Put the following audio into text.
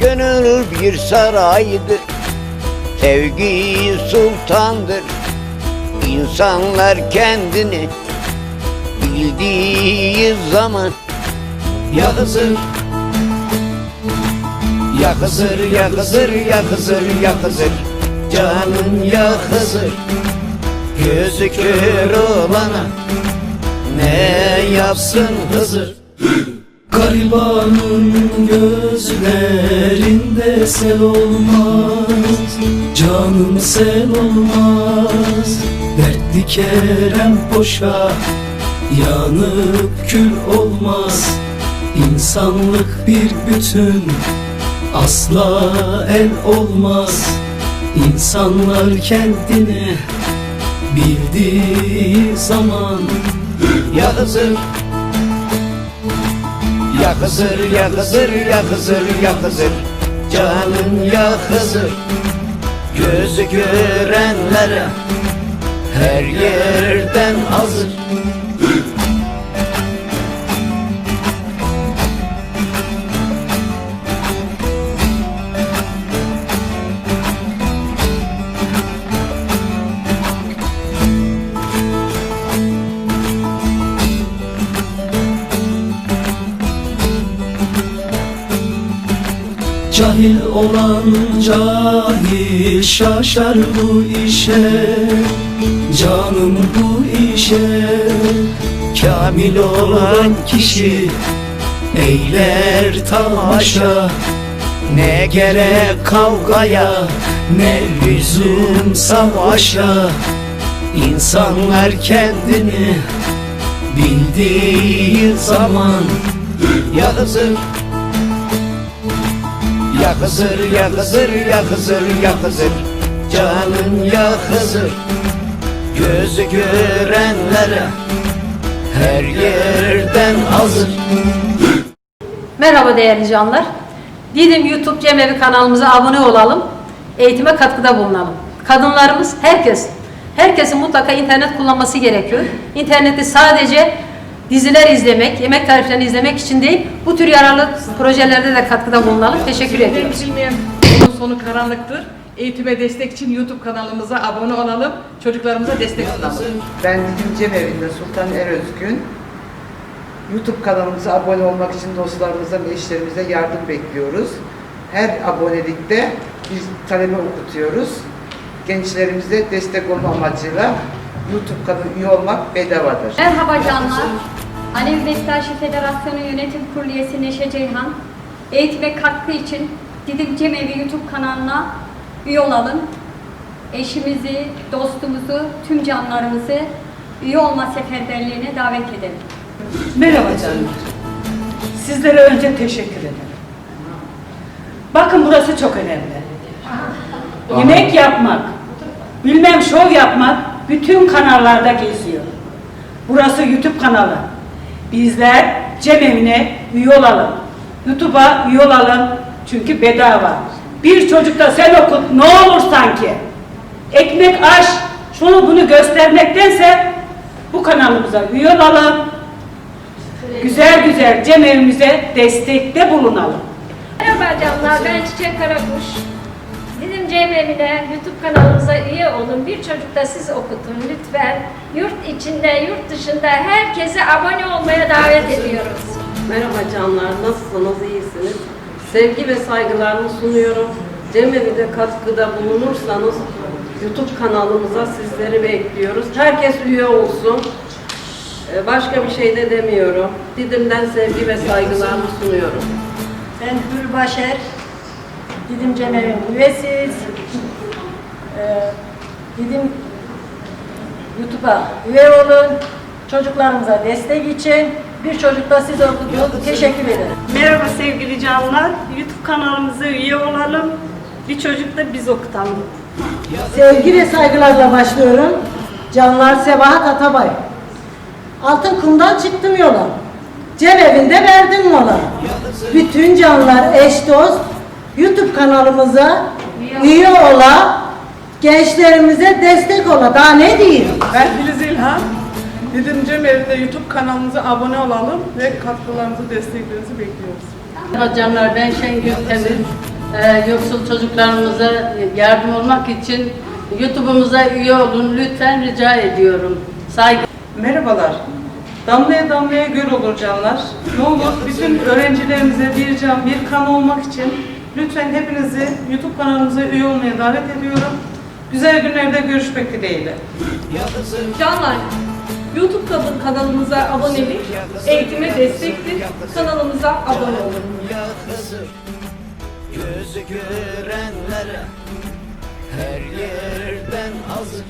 Gönül bir saraydır Sevgi sultandır. İnsanlar kendini Bildiği zaman Ya Hızır Ya Hızır, ya Hızır, ya Hızır, ya Hızır. Canın ya Hızır Gözü olana Ne yapsın Hızır Garibanın gözlerinde sel olmaz Canım sel olmaz. Dertli kerem boşa Yanıp kül olmaz. İnsanlık bir bütün Asla el olmaz. İnsanlar kendini Bildiği zaman Ya Hızır Ya Hızır, ya Hızır, ya Hızır, ya Hızır Canın ya Hızır Gözü görenlere Her yerden hazır Cahil olan cahil şaşar bu işe. Canım bu işe. Kamil olan kişi eyler tamaşa. Ne gerek kavgaya Ne lüzum savaşa. İnsanlar kendini bildiği zaman Ya Hızır Ya Hızır, ya Hızır, ya Hızır, ya Hızır Canın ya Hızır Gözü görenlere Her yerden hazır Merhaba değerli canlar. Didim YouTube Cemevi kanalımıza abone olalım. Eğitime katkıda bulunalım. Kadınlarımız, herkes, herkesin mutlaka internet kullanması gerekiyor. İnterneti sadece diziler izlemek, yemek tariflerini izlemek için değil, bu tür yararlı projelerde de katkıda bulunalım. Teşekkür ediyorum. Bilmeyen sonu karanlıktır. Eğitime destek için YouTube kanalımıza abone olalım. Çocuklarımıza destek olalım. Ben Didim Cemevi'nde Sultan Erözgün. YouTube kanalımıza abone olmak için dostlarımıza ve eşlerimize yardım bekliyoruz. Her abonelikte biz talebe okutuyoruz. Gençlerimize destek olma amacıyla YouTube kanalı üye olmak bedavadır. Merhaba canlar. Alevi Bektaşi Federasyonu Yönetim Kurulu üyesi Neşe Ceyhan. Eğitim ve katkı için Didim Cemevi YouTube kanalına üye olalım. Eşimizi, dostumuzu, tüm canlarımızı üye olma seferberliğine davet edelim. Merhaba canlar. Sizlere önce teşekkür ederim. Bakın burası çok önemli. Yemek yapmak, bilmem şov yapmak bütün kanallarda geziyor. Burası YouTube kanalı. Bizler cemevine üye olalım. YouTube'a üye olalım. Çünkü bedava. Bir çocuk da sen okut ne olur sanki. Ekmek aş, şunu bunu göstermektense bu kanalımıza üye olalım. Güzel güzel cemevimize destekte bulunalım. Merhaba canlar, ben Çiçek Karakuş. Didim Cemevi'ne YouTube kanalımıza üye olun. Bir çocuk da siz okutun lütfen. Yurt içinde, yurt dışında herkese abone olmaya davet ediyoruz. Merhaba canlar, nasılsınız, iyisiniz? Sevgi ve saygılarımı sunuyorum. Cemevi'de katkıda bulunursanız YouTube kanalımıza sizleri bekliyoruz. Herkes üye olsun. Ee, Başka bir şey de demiyorum. Didim'den sevgi ve saygılarımı sunuyorum. Ben Hür Başer, Didim Cemevi'nin üyesiyiz. Ee, Didim YouTube'a üye olun. Çocuklarımıza destek için bir çocuk da siz okudun. Teşekkür ederim. Merhaba sevgili canlar. YouTube kanalımıza üye olalım. Bir çocuk da biz okutalım. Sevgi ve saygılarla başlıyorum. Canlar Sebahat Atabay. Altın kumdan çıktım yola. Cemevinde verdim mola. Bütün canlar eş dost YouTube kanalımıza üye ola. Gençlerimize destek ola. Daha ne diyeyim? Ben Filiz İlhan. Didim Cemevi'nde YouTube kanalımıza abone olalım ve katkılarınızı, desteklerinizi bekliyoruz. Canlar, ben Şengül Temiz. Ee, yoksul çocuklarımıza yardım olmak için YouTube'umuza üye olun lütfen rica ediyorum. Saygı. Merhabalar. Damlaya damlaya göl olur canlar. Ne olur bütün öğrencilerimize bir can, bir kan olmak için lütfen hepinizi YouTube kanalımıza üye olmaya davet ediyorum. Güzel günlerde görüşmek dileğiyle. Canlar, YouTube kan- kanalımıza abonelik, eğitime destektir. Kanalımıza abone olun. Gözü görenlere Her yerden hazır